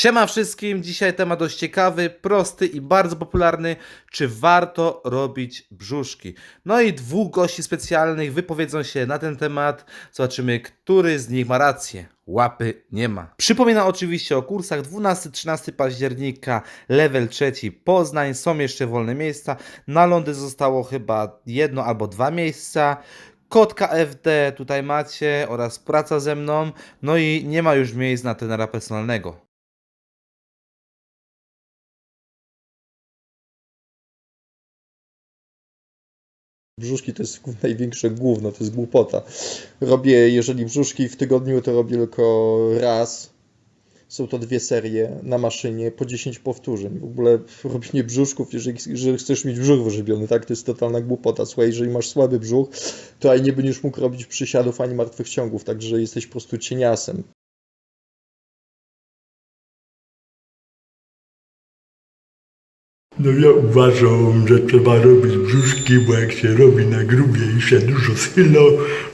Siema wszystkim, dzisiaj temat dość ciekawy, prosty i bardzo popularny. Czy warto robić brzuszki? No i dwóch gości specjalnych wypowiedzą się na ten temat. Zobaczymy, który z nich ma rację. Łapy nie ma. Przypominam oczywiście o kursach 12-13 października, level 3 Poznań. Są jeszcze wolne miejsca. Na lądy zostało chyba jedno albo dwa miejsca. Kod KFD tutaj macie oraz praca ze mną. No i nie ma już miejsc na trenera personalnego. Brzuszki to jest największe gówno, to jest głupota. Robię, jeżeli brzuszki w tygodniu, to robię tylko raz. Są to dwie serie na maszynie po 10 powtórzeń. W ogóle robienie brzuszków, jeżeli, jeżeli chcesz mieć brzuch wyżywiony, tak, to jest totalna głupota. Słuchaj, jeżeli masz słaby brzuch, to ani nie będziesz mógł robić przysiadów ani martwych ciągów, także jesteś po prostu cieniasem. No ja uważam, że trzeba robić brzuszki, bo jak się robi na grubie i się dużo schyla,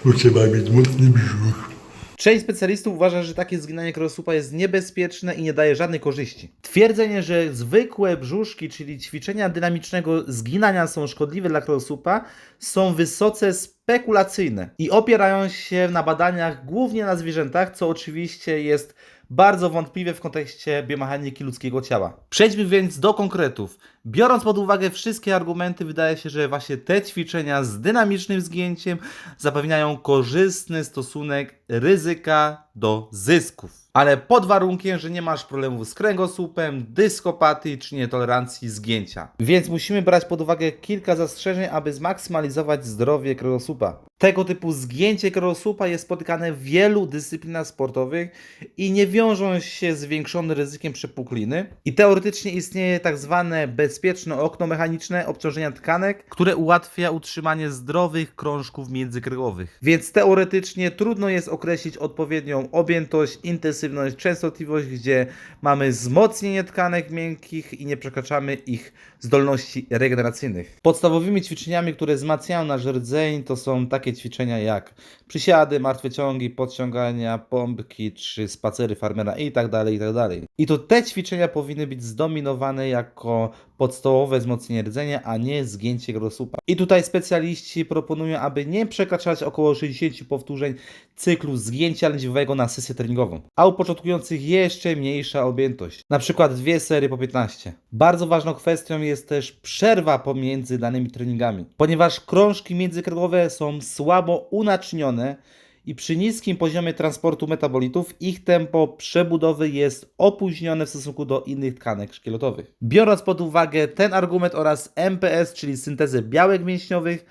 to trzeba mieć mocny brzuch. Część specjalistów uważa, że takie zginanie kręgosłupa jest niebezpieczne i nie daje żadnej korzyści. Twierdzenie, że zwykłe brzuszki, czyli ćwiczenia dynamicznego zginania są szkodliwe dla kręgosłupa, są wysoce spekulacyjne i opierają się na badaniach głównie na zwierzętach, co oczywiście jest bardzo wątpliwe w kontekście biomechaniki ludzkiego ciała. Przejdźmy więc do konkretów. Biorąc pod uwagę wszystkie argumenty, wydaje się, że właśnie te ćwiczenia z dynamicznym zgięciem zapewniają korzystny stosunek ryzyka do zysków. Ale pod warunkiem, że nie masz problemów z kręgosłupem, dyskopatii czy nietolerancji zgięcia. Więc musimy brać pod uwagę kilka zastrzeżeń, aby zmaksymalizować zdrowie kręgosłupa. Tego typu zgięcie kręgosłupa jest spotykane w wielu dyscyplinach sportowych i nie wiążą się z zwiększonym ryzykiem przepukliny. I teoretycznie istnieje tak zwane bezpieczne okno mechaniczne obciążenia tkanek, które ułatwia utrzymanie zdrowych krążków międzykręgowych. Więc teoretycznie trudno jest określić odpowiednią objętość, intensywność, częstotliwość, gdzie mamy wzmocnienie tkanek miękkich i nie przekraczamy ich zdolności regeneracyjnych. Podstawowymi ćwiczeniami, które wzmacniają nasz rdzeń, to są takie ćwiczenia jak przysiady, martwe ciągi, podciągania, pompki czy spacery farmera i tak dalej, i tak dalej. I to te ćwiczenia powinny być zdominowane jako podstawowe wzmocnienie rdzenia, a nie zgięcie kręgosłupa. I tutaj specjaliści proponują, aby nie przekraczać około 60 powtórzeń cyklu zgięcia lędźwiowego na sesję treningową, a u początkujących jeszcze mniejsza objętość, na przykład dwie serie po 15. Bardzo ważną kwestią jest też przerwa pomiędzy danymi treningami, ponieważ krążki międzykręgowe są słabo unaczynione i przy niskim poziomie transportu metabolitów ich tempo przebudowy jest opóźnione w stosunku do innych tkanek szkieletowych. Biorąc pod uwagę ten argument oraz MPS, czyli syntezę białek mięśniowych,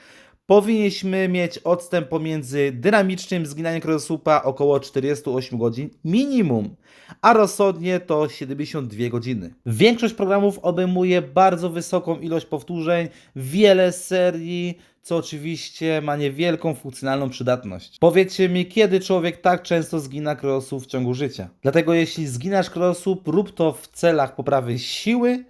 powinniśmy mieć odstęp pomiędzy dynamicznym zginaniem kręgosłupa około 48 godzin minimum, a rozsądnie to 72 godziny. Większość programów obejmuje bardzo wysoką ilość powtórzeń, wiele serii, co oczywiście ma niewielką funkcjonalną przydatność. Powiedzcie mi, kiedy człowiek tak często zgina kręgosłup w ciągu życia. Dlatego jeśli zginasz kręgosłup, rób to w celach poprawy siły,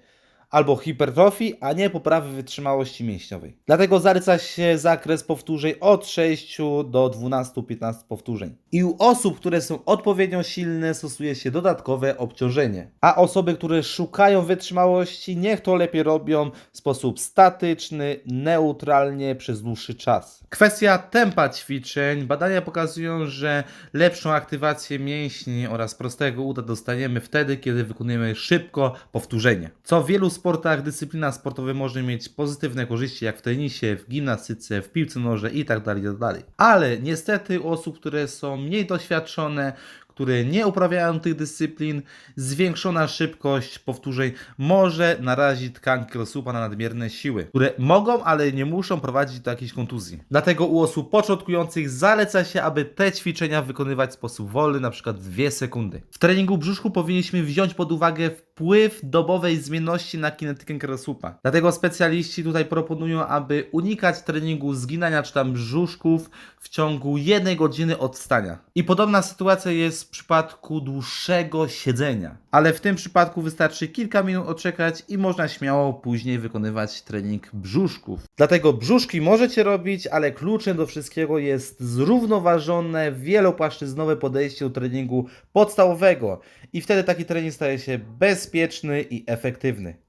albo hipertrofii, a nie poprawy wytrzymałości mięśniowej. Dlatego zaryca się zakres powtórzeń od 6 do 12-15 powtórzeń. I u osób, które są odpowiednio silne, stosuje się dodatkowe obciążenie. A osoby, które szukają wytrzymałości, niech to lepiej robią w sposób statyczny, neutralnie przez dłuższy czas. Kwestia tempa ćwiczeń. Badania pokazują, że lepszą aktywację mięśni oraz prostego uda dostaniemy wtedy, kiedy wykonujemy szybko powtórzenie. Co wielu sportach, dyscyplinach sportowych może mieć pozytywne korzyści, jak w tenisie, w gimnastyce, w piłce nożnej itd. itd. Ale niestety u osób, które są mniej doświadczone, które nie uprawiają tych dyscyplin, zwiększona szybkość powtórzeń może narazić tkanki kręgosłupa na nadmierne siły, które mogą, ale nie muszą prowadzić do jakiejś kontuzji. Dlatego u osób początkujących zaleca się, aby te ćwiczenia wykonywać w sposób wolny, przykład 2 sekundy. W treningu brzuszku powinniśmy wziąć pod uwagę wpływ dobowej zmienności na kinetykę kręgosłupa. Dlatego specjaliści tutaj proponują, aby unikać treningu zginania czy tam brzuszków w ciągu jednej godziny od wstania. I podobna sytuacja w przypadku dłuższego siedzenia. ale w tym przypadku wystarczy kilka minut odczekać i można śmiało później wykonywać trening brzuszków. Dlatego brzuszki możecie robić, ale kluczem do wszystkiego jest zrównoważone, wielopłaszczyznowe podejście do treningu podstawowego i wtedy taki trening staje się bezpieczny i efektywny.